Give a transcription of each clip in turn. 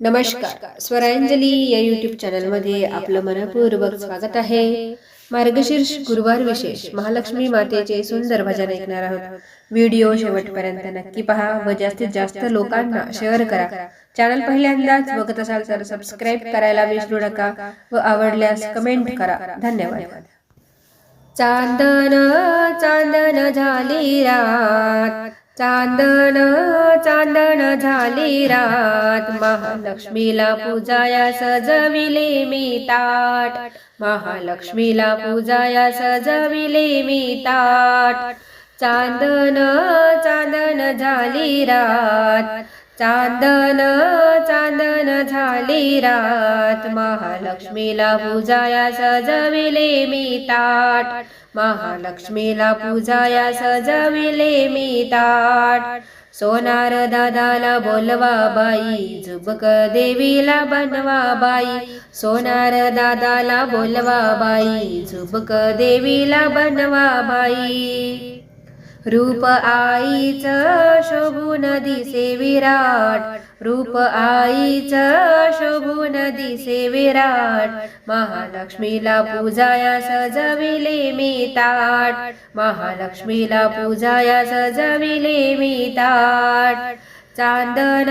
नमस्कार. स्वरांजली या युट्यूब चॅनलमध्ये आपलं मनपूर्वक स्वागत आहे. मार्गशीर्ष गुरुवार विशेष महालक्ष्मी मातेचे सुंदर भजन ऐकणार आहोत. व्हिडिओ शेवटपर्यंत नक्की पहा व जास्तीत जास्त लोकांना शेअर करा. चॅनल पहिल्यांदाच बघत असाल तर सबस्क्राईब करायला विसरू नका व आवडल्यास कमेंट करा. धन्यवाद. चांदन चांदन झाली रात. चांदन चांदन झाली रात. महालक्ष्मीला पूजाया सजविले मी ताट. महालक्ष्मीला पूजाया सजविले मी ताट. चांदन चांदन झाली रात. चांदन चांदन झाली रात. महालक्ष्मीला पूजाया सजविले मी ताट. महालक्ष्मीला पूजाया सजविले मी ताट. सोनार दादाला बोलवा बाई झुबक देवीला बनवा बाई. सोनार दादाला बोलवा बाई झुबक देवीला बनवा बाई. रूप आईच शोभून दिसे विराट. रूप आईच शोभून दिसे विराट. महालक्ष्मीला पूजाया सजविले मी ताट. महालक्ष्मीला पूजाया सजविले मी ताट. चांदन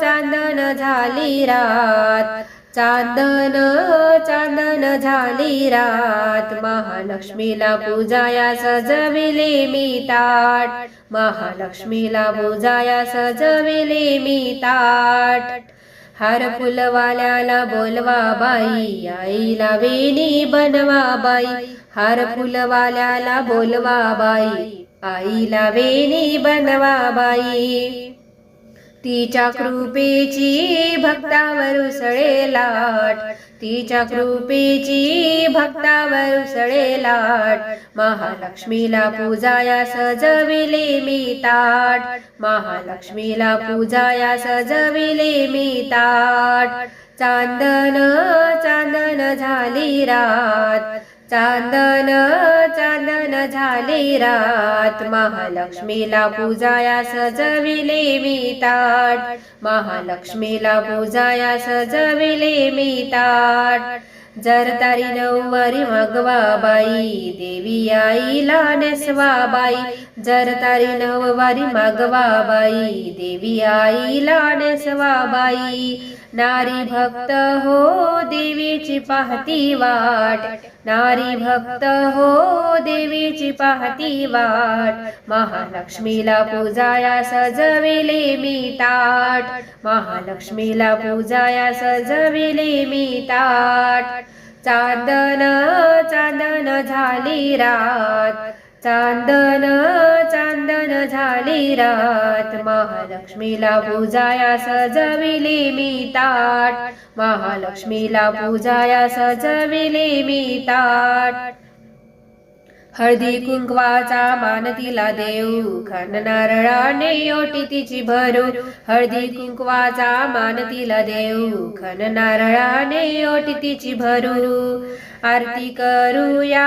चांदन झाली रात. चांदन चांदन झाली रात. महालक्ष्मीला पूजाया सजविले मी ताट. महालक्ष्मीला पूजाया सजविले मी ताट. हार फुलवाल्याला बोलवा बाई आईला वेणी बनवा बाई. हार फुलवाल्याला बोलवा बाई आईला वेणी बनवा बाई. तिच्या कृपेची भक्तावर उसळे लाट. तिच्या कृपेची भक्तावर उसळे लाट. महालक्ष्मीला पूजाया सजविले मी ताट. महालक्ष्मीला पूजाया सजविले मी ताट. चांदन चांदन झाली रात. चांदन चांदन झाली रात. महालक्ष्मीला पूजाया सजविले मी ताट. महालक्ष्मीला पूजाया सजविले मी ताट. जर तारी नऊवारी मागवा बाई देवी आईला नेसवा बाई. जर तारी नऊवारी मागवा बाई देवी आईला नेसवा बाई. नारी भक्त हो देवीची पाहती वाट. नारी भक्त हो देवीची पाहती वाट. महालक्ष्मीला पूजाया सजविले मी ताट. महालक्ष्मीला पूजाया सजविले मी ताट. चांदन चांदन झाली रात. चांदन चांदन झाली रात. महालक्ष्मीला पूजाया सजविली मी ताट. महालक्ष्मीला पूजाया सजविली मी ताट. हळदी कुंकवाचा मान तिला देऊ. खण नारळाने ओटी तिची भरू. हळदी कुंकवाचा मान तिला देऊ. खण नारळाने ओटी तिची भरू. आरती करूया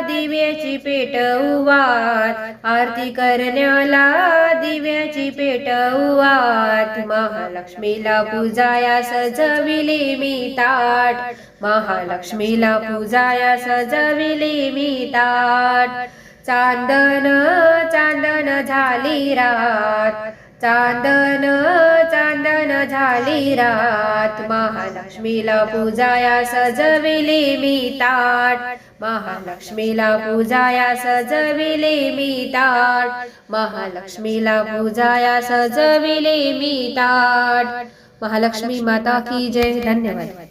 दिव्याची पेटवात आरती करण्याला दिव्याची पेटवात महालक्ष्मीला पूजाया सजविले मी ताट. महालक्ष्मीला पूजाया सजविले मी ताट. चांदन चांदन झाली रात. चांदन चांदन झाली रात. महालक्ष्मीला पूजाया सजविले मी ताट. महालक्ष्मीला पूजाया सजविले मी ताट. महालक्ष्मीला पूजाया सजविले मी ताट. महालक्ष्मी माता की जय. धन्यवाद.